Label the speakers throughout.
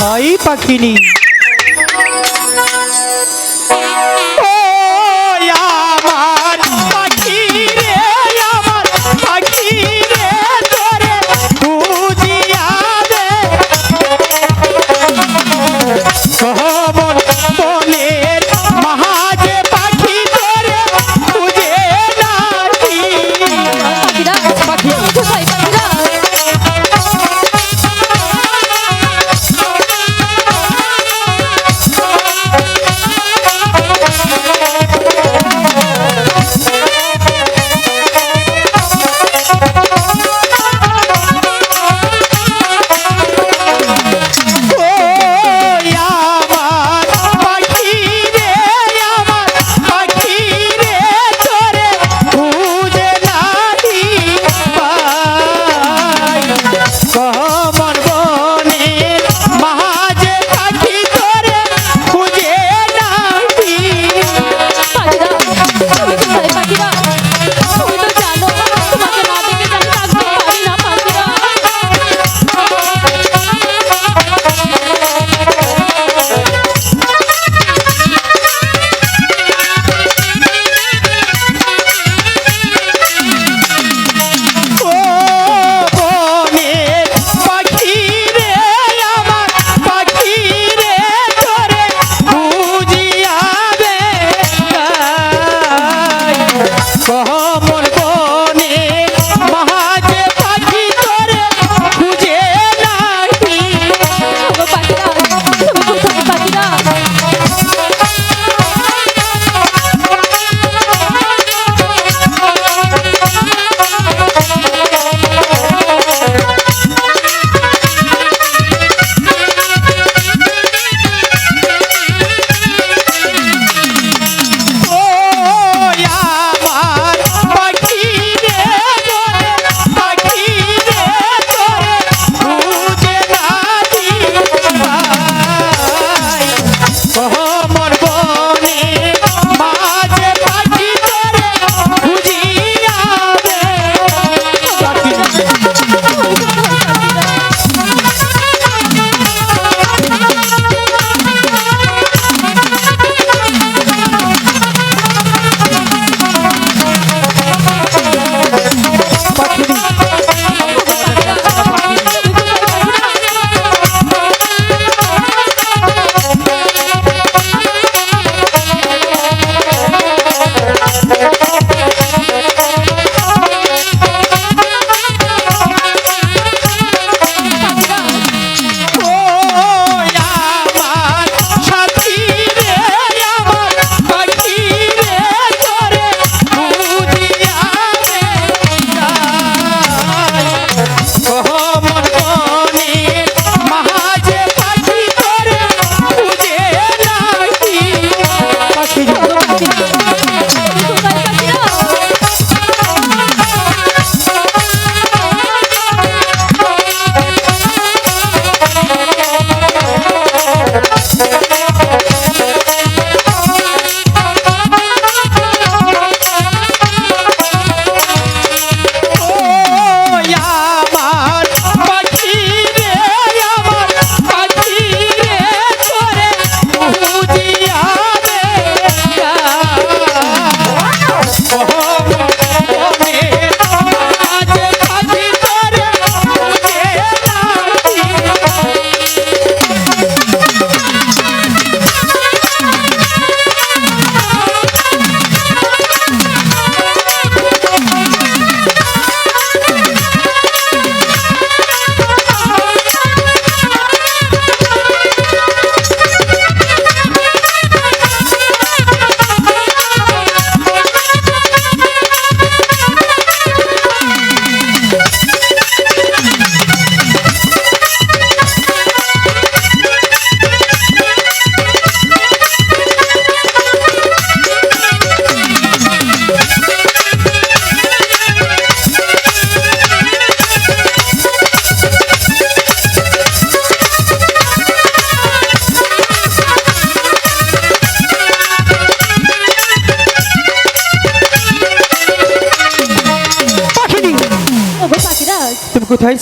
Speaker 1: কোথায়
Speaker 2: পাখিনি।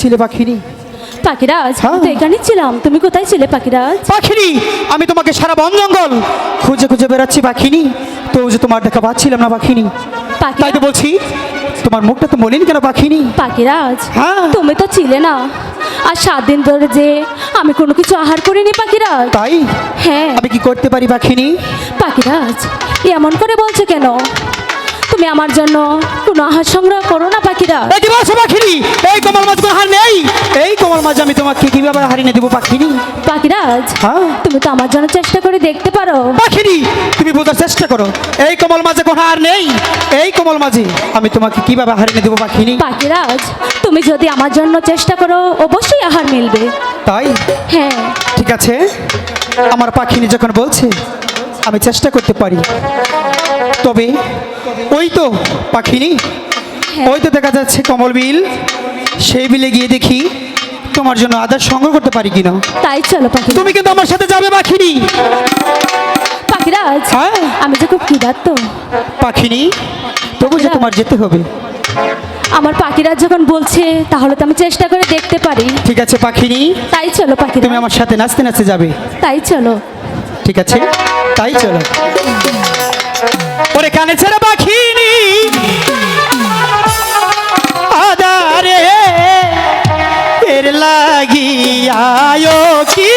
Speaker 2: ছিলে পাখিনি?
Speaker 1: পাখিরাজ
Speaker 2: হ্যাঁ।
Speaker 1: আমি তো এখানে ছিলাম। তুমি কোথায় ছিলে পাখিরাজ?
Speaker 2: পাখিনি আমি তোমাকে সারা বন জঙ্গল খুঁজে খুঁজে বেড়াচ্ছি পাখিনি। তো যে তোমার দেখা পাচ্ছিলাম না পাখিনি। তাই তো বলছি তোমার মুখটা তো মলিন কেন পাখিনি?
Speaker 1: পাখিরাজ
Speaker 2: হ্যাঁ।
Speaker 1: তুমি তো ছিলে না। আর সাত দিন ধরে যে আমি কোনো কিছু আহার করিনি পাখিরাজ।
Speaker 2: তাই?
Speaker 1: হ্যাঁ।
Speaker 2: আমি কি করতে পারি পাখিনি?
Speaker 1: পাখিরাজ এমন করে বলছো কেন? তুমি আমার জন্য কোনো আহার সংগ্রহ করো না পাখিরা।
Speaker 2: এই বলছো পাখিনি এই কমল মাছ কোনো হার নেই? এই কমল মাছ আমি তোমাকে কীভাবে হারিয়ে দেবো পাখিনি
Speaker 1: পাখিরাজ
Speaker 2: হ্যাঁ?
Speaker 1: তুমি তো আমার জন্য চেষ্টা করে দেখতে পারো।
Speaker 2: পাখিনি তুমি বোঝার চেষ্টা করো। এই কমল মাঝে কোনো হার নেই? এই কমল মাঝে আমি তোমাকে কীভাবে হারিয়ে দেবো পাখিনি
Speaker 1: পাখিরাজ তুমি যদি আমার জন্য চেষ্টা করো অবশ্যই আহার মিলবে।
Speaker 2: তাই?
Speaker 1: হ্যাঁ।
Speaker 2: ঠিক আছে। আমার পাখিনি যখন বলছে আমি চেষ্টা করতে পারি। তবে ওই তো পাখিনি।
Speaker 1: হ্যাঁ।
Speaker 2: ওই তো দেখা যাচ্ছে কমল বিল। সেই বিলে গিয়ে দেখি তোমার জন্য আদার সংগ্রহ করতে পারি কিনা।
Speaker 1: তাই চলো পাখি
Speaker 2: তুমি কিন্তু আমার সাথে যাবে পাখিনি।
Speaker 1: পাখিরাজ
Speaker 2: হ্যাঁ।
Speaker 1: আমি যে খুব ক্ষুধার্ত।
Speaker 2: পাখিনি তবু যে তোমার যেতে হবে।
Speaker 1: আমার পাখিরাজ যখন বলছে তাহলে তো আমি চেষ্টা করে দেখতে পারি।
Speaker 2: ঠিক আছে পাখিনি।
Speaker 1: তাই চলো
Speaker 2: পাখি
Speaker 1: তুমি
Speaker 2: আমার সাথে নাচতে নাচতে যাবে।
Speaker 1: তাই চলো।
Speaker 2: ঠিক আছে? তাই চলো। ওরে কানে ছেড়ে পাখিনি। আদারে এর লাগি আয়ো কি?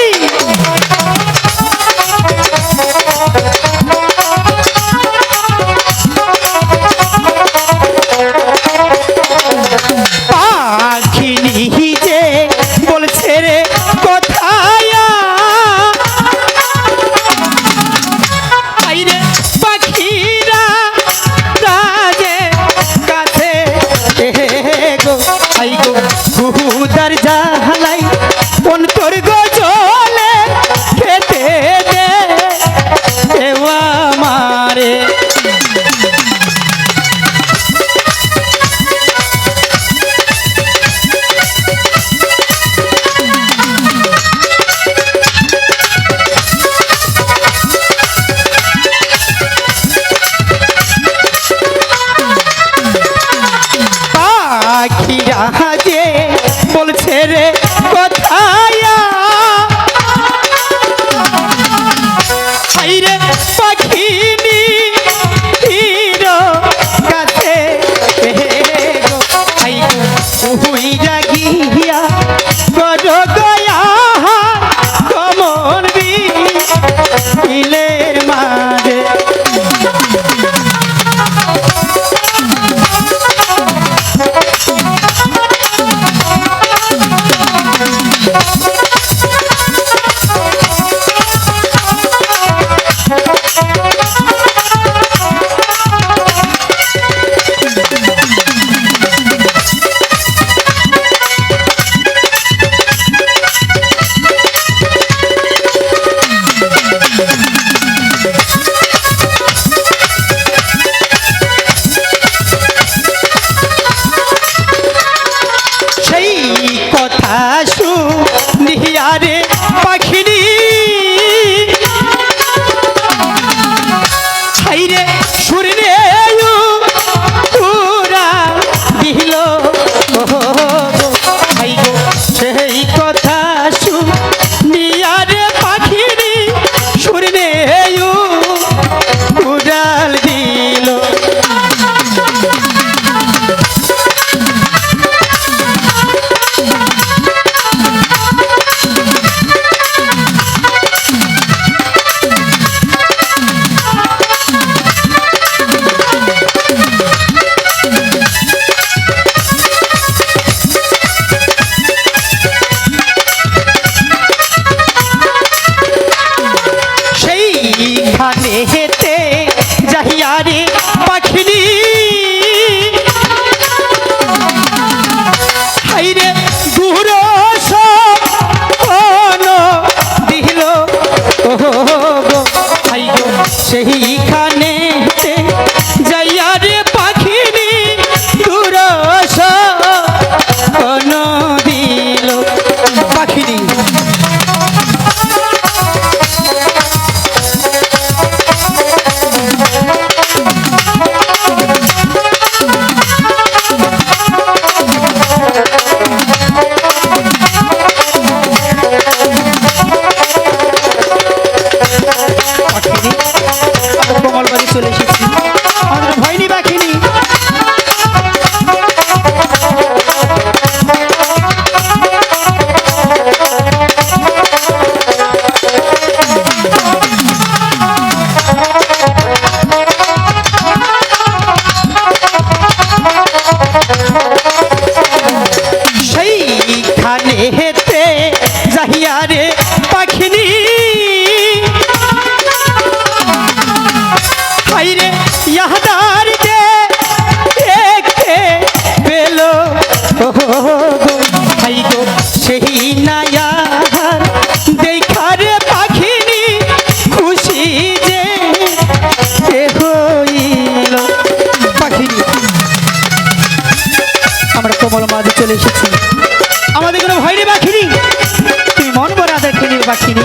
Speaker 2: আদার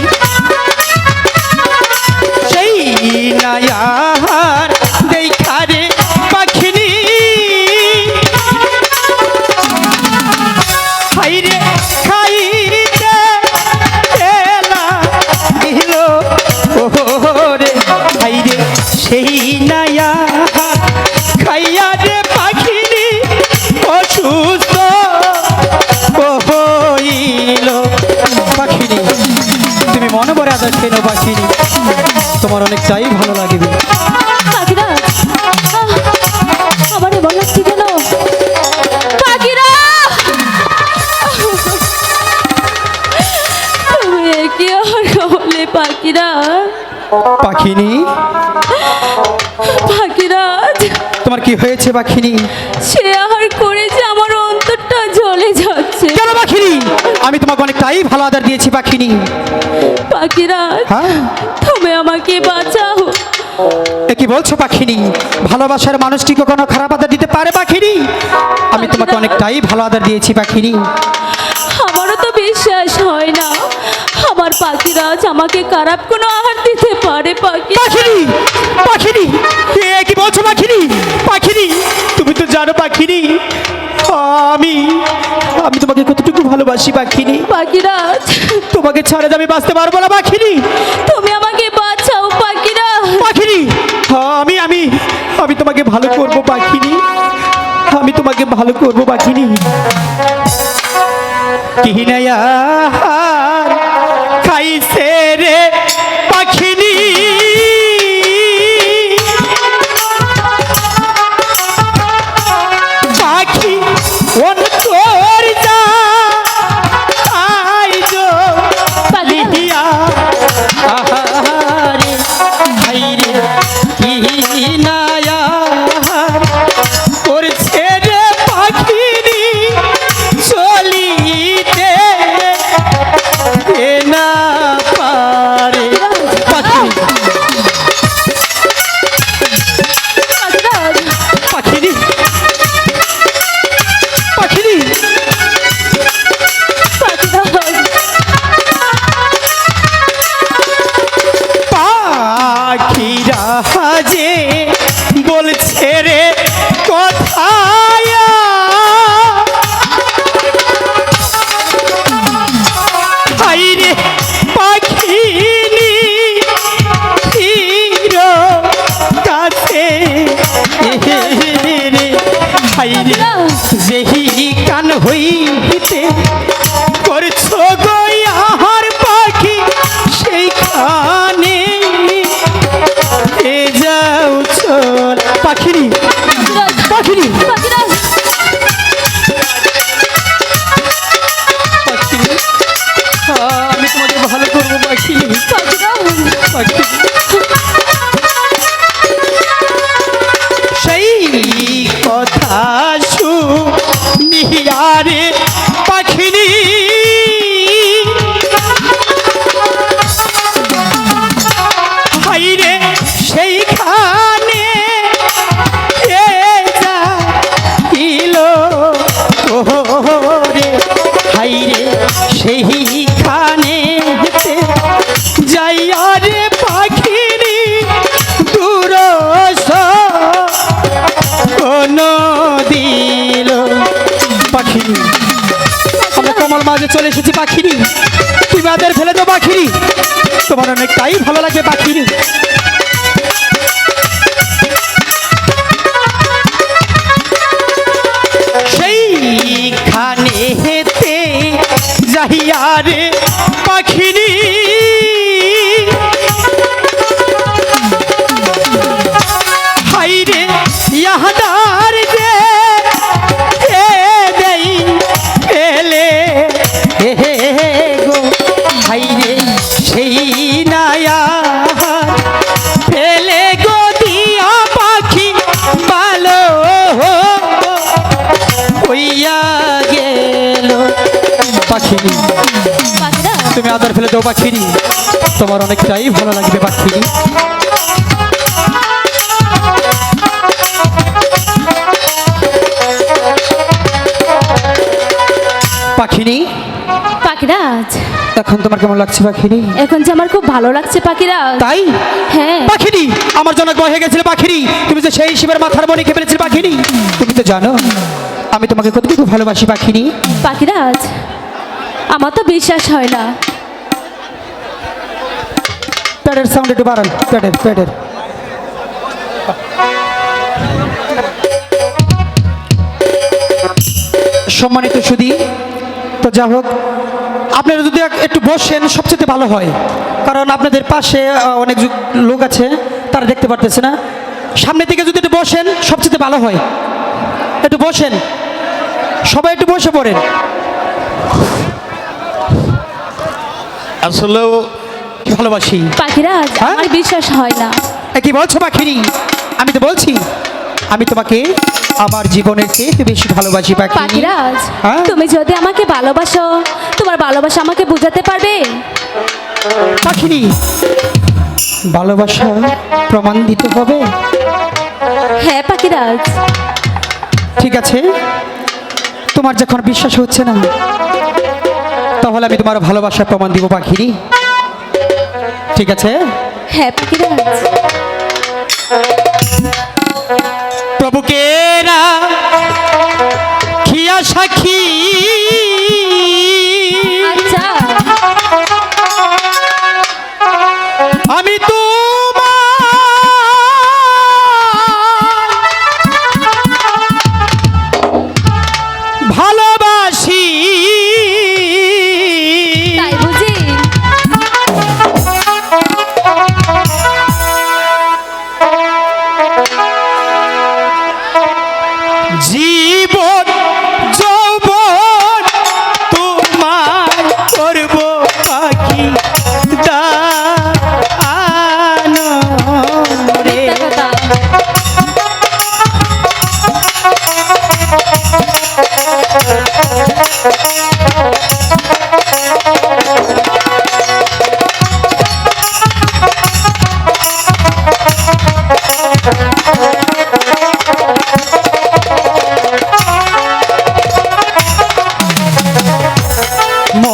Speaker 2: কেন পাখিনি তোমার অনেকটাই ভালো লাগবে
Speaker 1: পাখিরা?
Speaker 2: পাখিনি?
Speaker 1: পাখিরা
Speaker 2: তোমার কি হয়েছে পাখিনি?
Speaker 1: সে
Speaker 2: আমি তোমাকে অনেকটাই ভালো আদার দিয়েছি পাখিনি।
Speaker 1: পাখিরা
Speaker 2: হ্যাঁ?
Speaker 1: তুমি আমাকে বাঁচাও।
Speaker 2: এ কি বলছো পাখিনি? ভালোবাসার মানুষটি কখনো খারাপ আদার দিতে পারে পাখিনি? আমি তোমাকে অনেকটাই ভালো আদার দিয়েছি পাখিনি।
Speaker 1: আমারও তো বিশ্বাস হয় না। আমার পাখিরাজ আমাকে খারাপ কোনো আহার দিতে পারে পাখি
Speaker 2: পাখিনি পাখিনি এ কি বলছো পাখিনি? পাখিনি তুমি তো জানো পাখিনি আমি আমি তোমাকে কতটুকু ভালোবাসি পাখিনি?
Speaker 1: পাখিরাজ।
Speaker 2: তোমাকে ছাড়া আমি বাঁচতে পারব না পাখিনি।
Speaker 1: তুমি আমাকে বাঁচাও পাখিরা
Speaker 2: পাখিনি। আমি আমি আমি তোমাকে ভালো করব পাখিনি। আমি তোমাকে ভালো করব পাখিনি। কিনায়া খাইছে যে বলছে
Speaker 1: পাখিরাজ
Speaker 2: পাখিরি তুমি আদের ফেলে দাও পাখিরি তোমার অনেকটাই ভালো লাগে পাখিরি সেইখানে হেতে যাইয়া রে দাও পাখিরি। তোমার অনেকটাই ভালো লাগবে পাখিরি। পাখিনি
Speaker 1: পাখিরাজ।
Speaker 2: এখন তোমার কেমন লাগছে পাখিনি
Speaker 1: এখন যে আমার খুব ভালো লাগছে পাখিরাজ।
Speaker 2: তাই?
Speaker 1: হ্যাঁ।
Speaker 2: পাখিনি আমার জন্য হয়ে গেছিল পাখিনি তুমি যে সেই শিবের মাথার মনে খেয়ে ফেলেছিলে পাখিনি তুমি তো জানো আমি তোমাকে কতটুকু ভালোবাসি পাখিনি
Speaker 1: পাখিরাজ আমার তো বিশ্বাস হয় না।
Speaker 2: প্যাডের সাউন্ড একটু বাড়ান প্যাডের প্যাডের সম্মানিত সুদী তো যা হোক, আপনারা যদি একটু বসেন, সবচেয়ে ভালো হয়। কারণ আপনাদের পাশে অনেক লোক আছে, তারা দেখতে পারতেছে না। সামনে থেকে যদি একটু বসেন, সবচেয়ে ভালো হয়। একটু বসেন। সবাই একটু বসে পড়েন।
Speaker 3: আসলেও
Speaker 2: ভালোবাসি?
Speaker 1: পাখিরাজ
Speaker 2: হ্যাঁ?
Speaker 1: আমার বিশ্বাস হয় না।
Speaker 2: কি বলছো পাখিনি? আমি তো বলছি আমি তোমাকে আমার জীবনের চেয়ে বেশি ভালোবাসি
Speaker 1: পাখিরাজ
Speaker 2: হ্যাঁ?
Speaker 1: তুমি যদি আমাকে ভালোবাসো তোমার ভালোবাসা আমাকে বোঝাতে পারবে?
Speaker 2: পাখিনি ভালোবাসা প্রমাণ দিতে হবে?
Speaker 1: হ্যাঁ পাখিরাজ
Speaker 2: ঠিক আছে। তোমার যখন বিশ্বাস হচ্ছে না তাহলে আমি তোমার ভালোবাসার প্রমাণ দিব পাখিনি ঠিক আছে?
Speaker 1: হ্যাঁ
Speaker 2: প্রভুকে না খিয়া সাক্ষী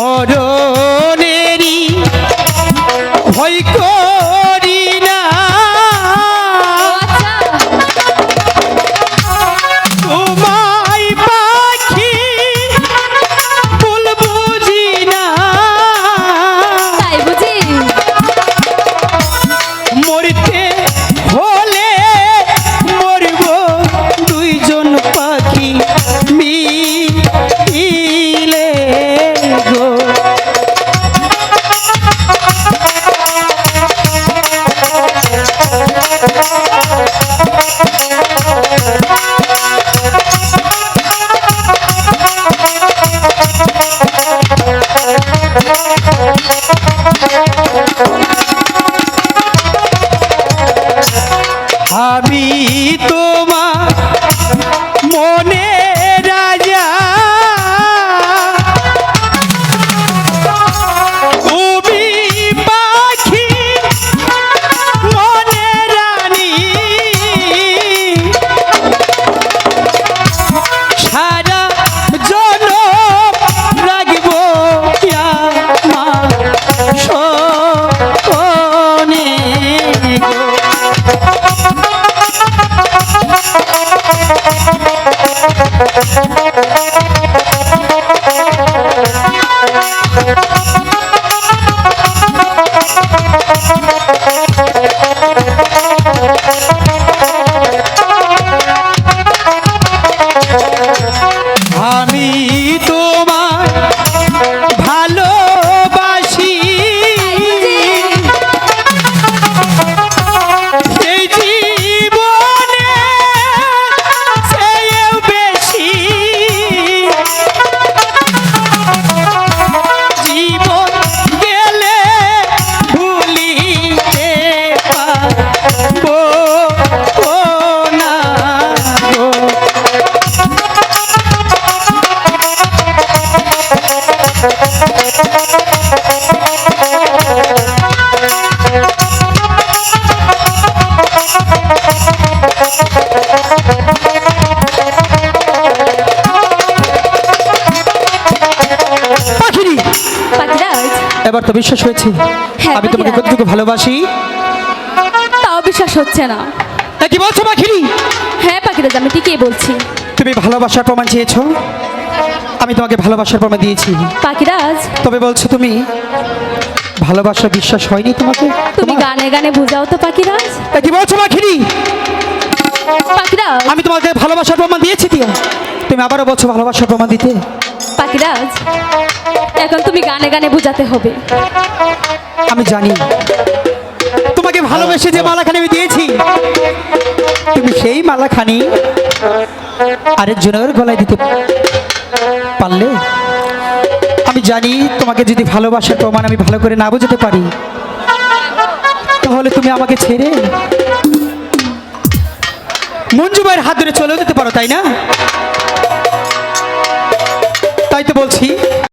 Speaker 2: মরণেরই এবার তো বিশ্বাস হয়েছে।
Speaker 1: হ্যাঁ,
Speaker 2: আমি তোমাকে কতটুকু ভালোবাসি?
Speaker 1: বিশ্বাস হচ্ছে না।
Speaker 2: তা কি বলছো পাখিরি?
Speaker 1: হ্যাঁ পাখিরাজ আমি ঠিকই বলছি।
Speaker 2: তুমি ভালোবাসার প্রমাণ চেয়েছো। আমি তোমাকে ভালোবাসার প্রমাণ দিয়েছি।
Speaker 1: পাখিরাজ।
Speaker 2: তবে বলছো তুমি ভালোবাসা বিশ্বাস হয়নি তোমাকে?
Speaker 1: তুমি গানে গানে বুঝাও তো পাখিরাজ।
Speaker 2: তা কি বলছো পাখিরি?
Speaker 1: পাখিরাজ।
Speaker 2: আমি তোমাকে ভালোবাসার প্রমাণ দিয়েছি দিয়া তুমি আবারও বলছো ভালোবাসার প্রমাণ দিতে।
Speaker 1: পাখিরাজ এখন তুমি গানে গানে বুঝাতে হবে।
Speaker 2: আমি জানি। ভালোবেসে যে মালাখানি আমি দিয়েছি, তুমি সেই মালাখানি আরেকজনের গলায় দিতে পারলে? আমি জানি তোমাকে যদি ভালোবাসার প্রমাণ আমি ভালো করে না বুঝতে পারি, তাহলে তুমি আমাকে ছেড়ে মঞ্জু ভাইয়ের হাত ধরে চলেও যেতে পারো, তাই না?